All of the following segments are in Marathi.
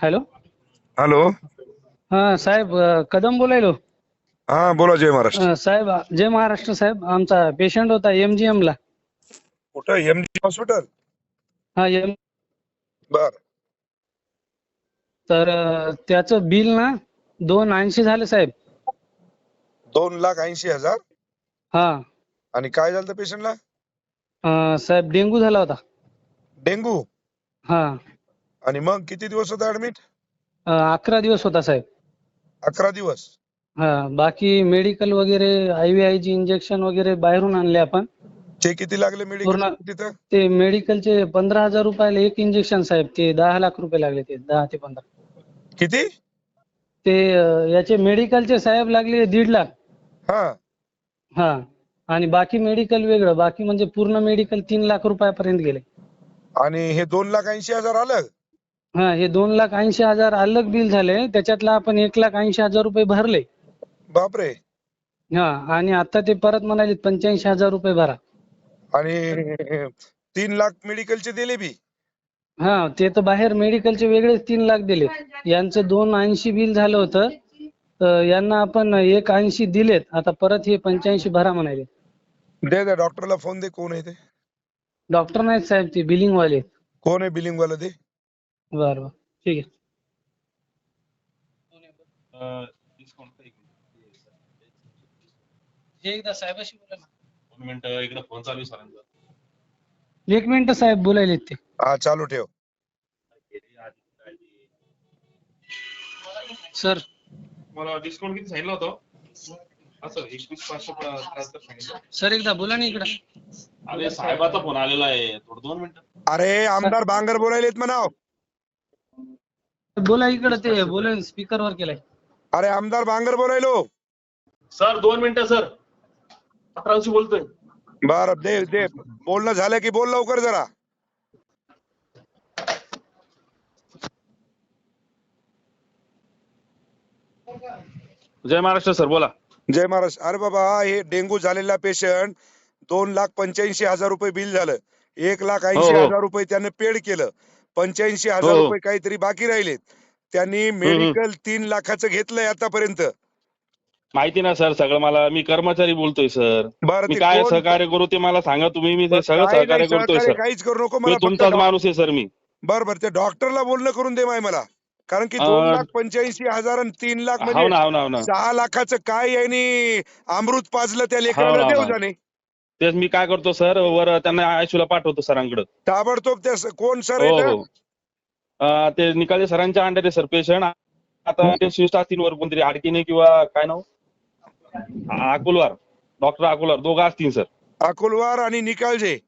हॅलो? हॅलो? हा साहेब कदम बोलायलो. हा बोला जय महाराष्ट्र. अ, साहेब जय महाराष्ट्र साहेब. आमचा पेशंट होता एमजीएम ला. कुठं? एम जी हॉस्पिटल हा एम बर. तर अ, त्याचं बिल ना दोन ऐंशी झालं साहेब. दोन लाख ऐंशी हजार? हा. आणि काय झालं पेशंटला अ, साहेब डेंगू झाला होता. डेंगू? हा. आणि मग किती दिवस होता ऍडमिट अकरा दिवस होता साहेब. अकरा दिवस. हा बाकी मेडिकल वगैरे आय ची इंजेक्शन वगैरे बाहेरून आणले आपण. ते किती लागले मेडिकल पूर्ण- तिथं? ते मेडिकलचे पंधरा हजार रुपयाला एक इंजेक्शन साहेब. ते दहा लाख रुपये लागले ते दहा ते पंधरा. किती? ते अ, याचे मेडिकलचे साहेब लागले दीड लाख. हा. हा आणि बाकी मेडिकल वेगळं बाकी म्हणजे पूर्ण मेडिकल तीन लाख रुपयापर्यंत गेले. आणि हे दोन लाख ऐंशी हजार आलं? हा हे दोन लाख ऐंशी हजार अलग बिल झाले. त्याच्यातला आपण एक लाख ऐंशी हजार रुपये भरले. बापरे. हा आणि आता ते परत म्हणाले पंच्याऐंशी हजार रुपये भरा. आणि तीन लाख मेडिकलचे दिले बी. हा ते तर बाहेर मेडिकलचे वेगळेच तीन लाख दिले. यांचं दोन ऐंशी बिल झालं होतं. तर यांना आपण एक ऐंशी दिलेत. आता परत हे पंच्याऐंशी भरा म्हणाले. दे डॉक्टरला फोन दे कोण आहे ते? डॉक्टर नाहीत साहेब ते बिलिंग वाले कोण आहे बिलिंग वाला ते? बरं बरं. ठीक आहे. हे एकदा साहेबाशी बोला ना. दोन मिनिटं इकडे फोन चालू आहे सरांचा. एक मिनिट साहेब बोलायले ते. हा चालू ठेव. सर. मला डिस्काउंट किती सांगितलं होतं? असं एकवीस पाचशे त्र्याहत्तर सांगितलं. सर एकदा बोला ना इकडं. अरे साहेबाचा फोन आलेला आहे. थोडं दोन मिनिटं. अरे आमदार बांगर बोलायलेत म्हणाव. बोला इकडं ते बोला स्पीकर वर केलाय. अरे आमदार बांगर बोलायलो. सर दोन मिनिटं सर. अकराशी बोलतोय. बर दे दे. बोलणं झालं की बोल लवकर जरा. जय महाराष्ट्र सर बोला. जय महाराज अरे बाबा हे डेंगू झालेला पेशंट दोन लाख पंच्याऐंशी हजार रुपये बिल झालं. एक लाख ऐंशी हो. हजार रुपये त्याने पेड केलं. पंच्याऐंशी हजार हो, हो. रुपये काहीतरी बाकी राहिलेत. त्यांनी मेडिकल तीन लाखाचं घेतलंय आतापर्यंत. माहिती ना सर सगळं मला मी कर्मचारी बोलतोय सर. बरं मी ते काय कोण- सहकार्य करू ते मला सांगा तुम्ही मी ते सगळं काही नाही, सहकार्य करतोय सहकार्य सर. काहीच करू नको मी मला फक्त तुमचाच माणूस आहे सर मी. बरं बरं ते डॉक्टरला बोलणं करून दे माय मला. कारण की अं, दोन लाख पंच्याऐंशी हजार आणि तीन लाख हो म्हणजे ना हो ना हो ना. सहा लाखाचं काय यांनी अमृत पाजलं त्या हो लेकराला देऊ ना. जाणे. तेच मी काय करतो सर वर त्यांना आयशूला पाठवतो सरांकडे. ताबडतोब त्या स- कोण सर हो हो. अं, ते निकाले सरांच्या अंडर आहे सर पेशंट आता ते शिफ्ट असतील वर कोणतरी आडकीने किंवा काय नाव? आ- अकोलवार डॉक्टर अकोलवार दोघं असतील सर. अकोलवार आणि निकालजे.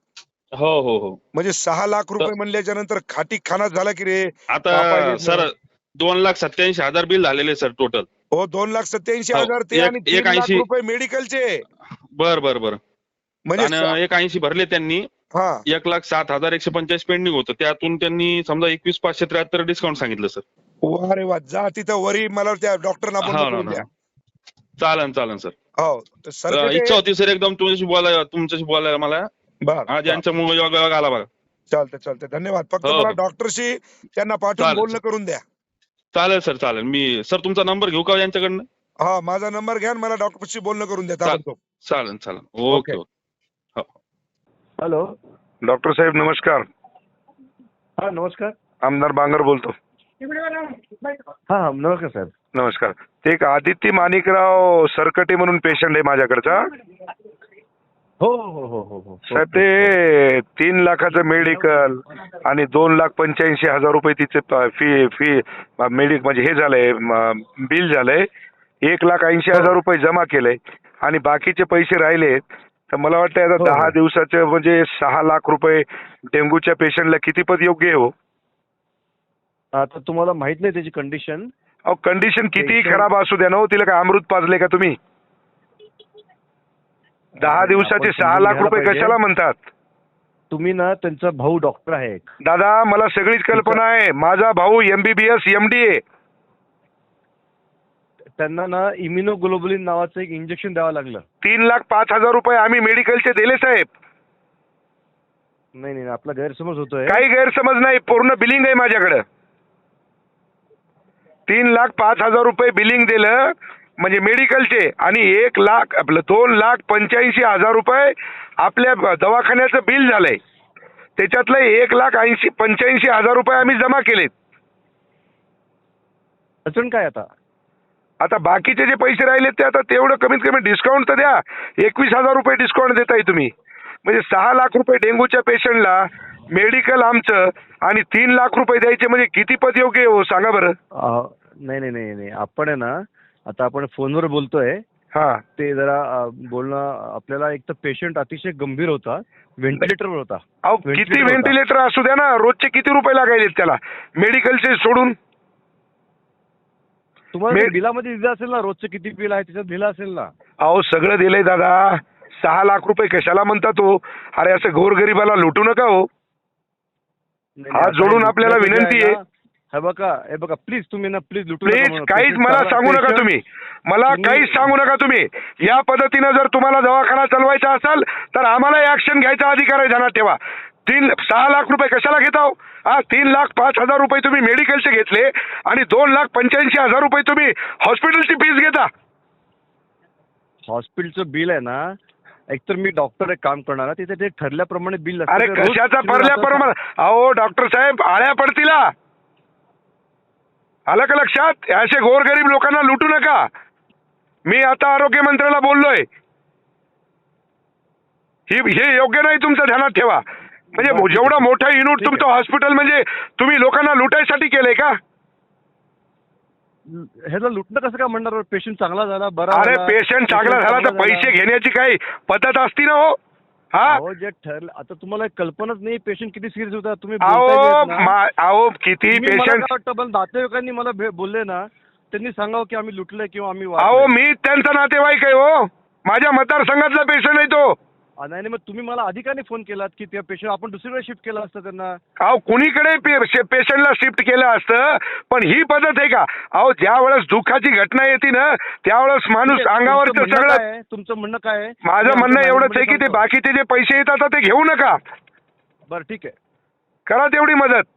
हो हो हो. म्हणजे सहा लाख रुपये म्हणल्याच्या नंतर खाटी खाना झाला की रे? आता सर दोन लाख सत्याऐंशी हजार बिल झालेले सर टोटल हो दोन लाख सत्याऐंशी हो, हजार ते एक- आणि तीन एक लाख ऐंशी. रुपये मेडिकलचे. बर बर बर. म्हणजे एक ऐंशी भरले त्यांनी. हा. एक लाख सात हजार एकशे पंचाळीस पेंडिंग होतं. त्यातून त्यांनी समजा एकवीस पाचशे त्र्याहत्तर डिस्काउंट सांगितलं सर. वा रे वा जा तिथं वरी मला त्या डॉक्टरना हो द्या. चालन चालन सर. हो सर इच्छा होती सर एकदम तुमच्याशी बोलायला तुमच्याशी बोलायला मला. आज यांच्यामुळे योग योग आला बघा. चालतंय चालतंय. धन्यवाद. फक्त हो, मला हो. डॉक्टरशी त्यांना पाठवून बोलणं करून द्या. चालेल सर चालेल. मी सर तुमचा नंबर घेऊ का यांच्याकडनं? हा माझा नंबर घ्या मला डॉक्टरशी बोलणं करून द्या चालेल. चालेल. Okay okay. हॅलो. डॉक्टर साहेब नमस्कार. हा नमस्कार. आमदार बांगर बोलतो. हा हा नमस्कार साहेब. नमस्कार. ते एक आदित्य माणिकराव सरकटे म्हणून पेशंट आहे माझ्याकडचा. हो हो हो हो हो. साहेब ते तीन लाखाचं मेडिकल आणि दोन लाख पंच्याऐंशी हजार रुपये तिचे फी फी मेडिक म्हणजे हे झालंय बिल झालंय. एक लाख ऐंशी हजार रुपये जमा केलंय. आणि बाकीचे पैसे राहिले. तर मला वाटतं आता हो, दहा हो. दिवसाचे म्हणजे सहा लाख रुपये डेंग्यूच्या पेशंटला किती पद योग्य आहे हो? आता तुम्हाला माहीत नाही त्याची कंडिशन अहो कंडिशन कितीही खराब असू द्या ना हो तिला काय अमृत पाजले का तुम्ही? दहा दिवसाचे सहा लाख रुपये. कशाला म्हणतात? तुम्ही ना त्यांचा भाऊ डॉक्टर आहे एक. दादा मला सगळीच कल्पना आहे. माझा भाऊ एमबीबीएस एमडी आहे त्यांना ना इम्युनोग्लोबुलिन नावाचं एक इंजेक्शन द्यावं लागलं. तीन लाख पाच हजार रुपये आम्ही मेडिकलचे दिले साहेब. नाही नाही आपला गैरसमज होतोय. काही गैरसमज नाही पूर्ण बिलिंग आहे माझ्याकडे. तीन लाख पाच हजार रुपये बिलिंग दिलं म्हणजे मेडिकलचे आणि एक लाख आपलं दोन लाख पंच्याऐंशी हजार रुपये आपल्या ब- दवाखान्याचं बिल झालंय. त्याच्यातलं एक लाख ऐंशी पंच्याऐंशी हजार रुपये आम्ही जमा केलेत. अडचण काय आता? आता बाकीचे जे पैसे राहिले ते आता तेवढं कमीत कमी डिस्काउंट तर द्या. एकवीस हजार रुपये डिस्काउंट देताय तुम्ही. म्हणजे सहा लाख रुपये डेंग्यूच्या पेशंटला मेडिकल आमचं आणि तीन लाख रुपये द्यायचे म्हणजे किती पद योग्य आहे हो? सांगा बरं. अं, नाही नाही नाही नाही. आपण आहे ना आता आपण फोनवर बोलतोय. हा. ते जरा अं, बोलणं आपल्याला एक तर पेशंट अतिशय गंभीर होता. व्हेंटिलेटरवर होता. अहो किती Ventilator होता. व्हेंटिलेटर असू द्या ना रोजचे किती रुपये लागायले त्याला? मेडिकलचे सोडून? तुम्हाला बिलामध्ये दिलं असेल ना रोजचं किती बिल आहे त्याच्यात दिलं असेल ना? अहो सगळं दिलंय दादा. सहा लाख रुपये कशाला म्हणता तो? अरे असं गोरगरिबाला लुटू नका हो. हात जोडून आपल्याला विनंती आहे. हे बघा हे बघा प्लीज तुम्ही ना प्लीज लुटू प्लीज. काहीच मला सांगू नका तुम्ही. मला काहीच सांगू नका तुम्ही. या पद्धतीनं जर तुम्हाला दवाखाना चालवायचा असेल तर आम्हाला ऍक्शन घ्यायचा अधिकार आहे ध्यानात ठेवा. तीन सहा लाख रुपये कशाला घेताव हा तीन लाख पाच हजार रुपये तुम्ही मेडिकलचे घेतले आणि दोन लाख पंच्याऐंशी हजार रुपये तुम्ही हॉस्पिटलची फीस घेता. हॉस्पिटलचं बिल आहे ना एकतर मी डॉक्टर एक काम करणार ना, तिथे ते ठरल्याप्रमाणे बिल असतं. अरे ते रोज कशाचा तुम्ही परल्या आता- प्रमाण? अहो डॉक्टर साहेब आळ्या पडतीला. आलं का लक्षात? असे गोरगरीब लोकांना लुटू नका. मी आता आरोग्य मंत्र्याला बोललोय. ही हे योग्य नाही तुमचं ध्यानात ठेवा. म्हणजे जेवढं. मोठं युनिट तुमचं हॉस्पिटल म्हणजे तुम्ही लोकांना लुटायसाठी केलंय का? ह्याला लुटणं कसं काय म्हणणार? पेशंट चांगला झाला बरा अरे पेशंट चांगला झाला तर पैसे घेण्याची काही पद्धत असती ना हो. हा? जे ठरलं आता तुम्हाला कल्पनाच नाही पेशंट किती सिरियस होता तुम्ही अहो किती पेशंट वाटतं मला नातेवाईकांनी मला बोलले ना त्यांनी सांगावं की आम्ही लुटलंय किंवा आम्ही अहो. मी त्यांचा नातेवाईक आहे हो. माझ्या मतदारसंघातला पेशंट आहे तो. आ, नाही नाही, मग तुम्ही मला अधिकाने फोन केलात की त्या पेशंट आपण दुसरीकडे शिफ्ट केलं असतं त्यांना अहो कुणीकडे पेशंटला शिफ्ट केलं असतं पण ही पद्धत आहे का अहो ज्या वेळेस दुःखाची घटना येते ना त्यावेळेस माणूस ठीक आहे, अंगावरचं म्हणणं सगळं काय आहे? तुमचं म्हणणं काय आहे? माझं म्हणणं एवढंच आहे की ते बाकीचे जे पैसे येतात ते घेऊ नका. बरं ठीक आहे करा तेवढी मदत